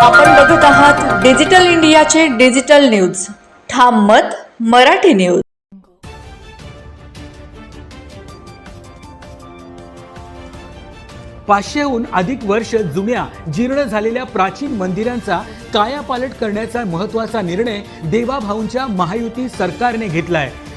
आपण बघत आहात डिजिटल इंडियाचे डिजिटल न्यूज. ठाम मत मराठी न्यूज. पाचशेहून अधिक वर्ष जुन्या जीर्ण झालेल्या प्राचीन मंदिरांचा कायापालट करण्याचा महत्त्वाचा निर्णय देवाभाऊंच्या महायुती सरकारने घेतलाय.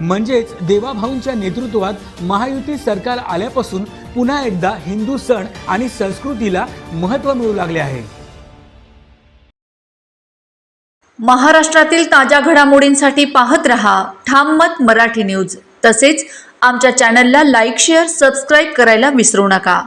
म्हणजेच देवाभाऊंच्या नेतृत्वात महायुती सरकार आल्यापासून पुन्हा एकदा हिंदू सण आणि संस्कृतीला महत्त्व मिळू लागले आहे. महाराष्ट्रातील ताज्या घडामोडींसाठी पाहत रहा ठाम मत मराठी न्यूज. तसेच आमच्या चॅनलला लाईक शेअर सबस्क्राईब करायला विसरू नका.